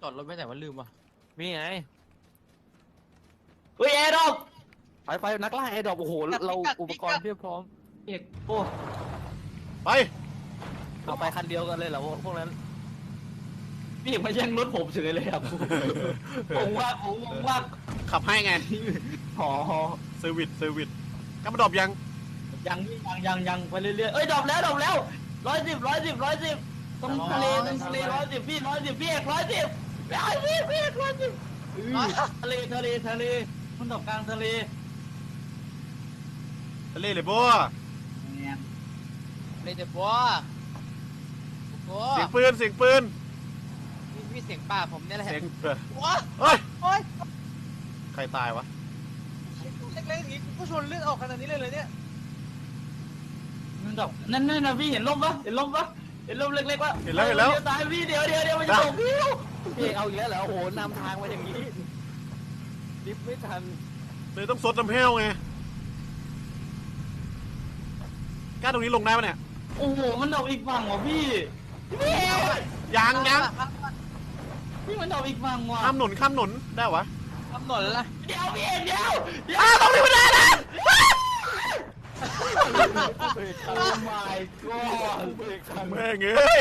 จอดรถไม่ไหนว่าลืมว่ะมีไงเฮ้ยแอร์ดรอปไปไปนักล่าไอ้ดอกโอ้โหเราอุปกรณ์เพียบพร้อมเอกโอ้ไปเอาไปคันเดียวกันเลยเหรอพวกนั้นพี่เอกมาแย่งรถผมเฉยเลยครับผมว่าผมว่าขับให้ไงหอหอเซอร์วิสเซอร์วิสกำมาดรอปยังยังพี่ยังยังยังไปเรื่อยๆเอ้ยดรอปแล้วดรอปแล้วร้อยสิบร้อยสิบร้อยสิบตรงทะเลตรงทะเลร้อยสิบพี่ร้อยสิบพี่เอกร้อยสิบ ร้อยสิบพี่เอกร้อยสิทะเลทะเลทะเลมันดรอปกลางทะเลทะเลเลยบัวเลยเดี๋ยวบัวโอ้เสียงปืนเสียงปืนพี่เสียงป่าผมเนี่ยแหละเสียงเออว้าเฮ้ยโอ้ยใครตายวะเล็กๆอย่างงี้กูก็ชนเลือดออกขนาดนี้เลยเลยเนี่ยมันดรอปนั่นนั่นนะพี่เห็นลมปะเห็นลมปะ เห็นลมเล็กๆปะเห็นแล้วเห็นแล้วดี๋ยตายพี่เดี๋ยวเดี๋ยวเดี๋ยวมันจะตกพี่พี่เอกเอาอีกแล้วเหรอโอ้โหนำทางมาอย่างนี้ดิฟไม่ทันเลยต้องซดน้ำแห้วไงกล้าตรงนี้ลงได้ปะเนี่ย โอ้โหมันดรอปอีกฝั่งว่ะพี่พี่ยังยังพี่มันดรอปอีกฝั่งว่ะข้ามหนุนข้ามหนุนได้วะกำหนดแล้วนะเดี๋ยวพี่เอกเดี๋ยวเดี๋ยว อ้าวตรงนี้ไม่ได้นะ โอ้ my god แม่งเอ้ย